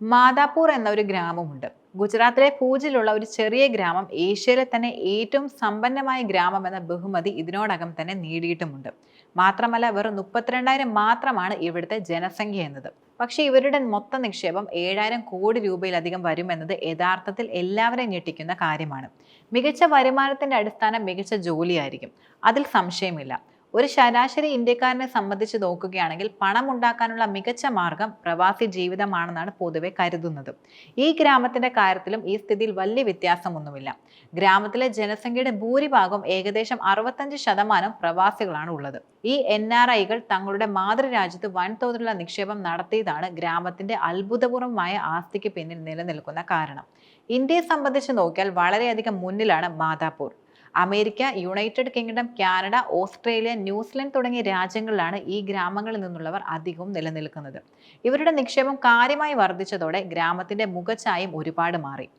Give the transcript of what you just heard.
മാതാപൂർ എന്ന ഒരു ഗ്രാമമുണ്ട്. ഗുജറാത്തിലെ പൂജിലുള്ള ഒരു ചെറിയ ഗ്രാമം ഏഷ്യയിലെ തന്നെ ഏറ്റവും സമ്പന്നമായ ഗ്രാമം എന്ന ബഹുമതി ഇതിനോടകം തന്നെ നേടിയിട്ടുമുണ്ട്. മാത്രമല്ല വെറും മുപ്പത്തിരണ്ടായിരം മാത്രമാണ് ഇവിടുത്തെ ജനസംഖ്യ എന്നത്. പക്ഷേ ഇവരുടെ മൊത്തം നിക്ഷേപം ഏഴായിരം കോടി രൂപയിലധികം വരുമെന്നത് യഥാർത്ഥത്തിൽ എല്ലാവരെയും ഞെട്ടിക്കുന്ന കാര്യമാണ്. മികച്ച വരുമാനത്തിന്റെ അടിസ്ഥാനം മികച്ച ജോലിയായിരിക്കും. അതിൽ സംശയമില്ല. ഒരു ശരാശരി ഇന്ത്യക്കാരനെ സംബന്ധിച്ച് നോക്കുകയാണെങ്കിൽ പണം ഉണ്ടാക്കാനുള്ള മികച്ച മാർഗം പ്രവാസി ജീവിതമാണെന്നാണ് പൊതുവെ കരുതുന്നത്. ഈ ഗ്രാമത്തിന്റെ കാര്യത്തിലും ഈ സ്ഥിതിയിൽ വലിയ വ്യത്യാസമൊന്നുമില്ല. ഗ്രാമത്തിലെ ജനസംഖ്യയുടെ ഭൂരിഭാഗം ഏകദേശം അറുപത്തഞ്ച് ശതമാനം പ്രവാസികളാണ് ഉള്ളത്. ഈ എൻ ആർ ഐകൾ തങ്ങളുടെ മാതൃരാജ്യത്ത് വൻതോതിലുള്ള നിക്ഷേപം നടത്തിയതാണ് ഗ്രാമത്തിന്റെ അത്ഭുതപൂർവമായ ആസ്തിക്ക് പിന്നിൽ നിലനിൽക്കുന്ന കാരണം. ഇന്ത്യയെ സംബന്ധിച്ച് നോക്കിയാൽ വളരെയധികം മുന്നിലാണ് മാതാപൂർ. America United Kingdom Canada Australia New Zealand തുടങ്ങിയ രാജ്യങ്ങളിലാണ് ഈ ഗ്രാമങ്ങളിൽ നിന്നുള്ളവർ അധികവും നിലനിൽക്കുന്നത്. ഇവരുടെ നിക്ഷേപം കാര്യമായി വർദ്ധിച്ചതോടെ ഗ്രാമത്തിന്റെ മുഖഛായം ഒരുപാട് മാറി.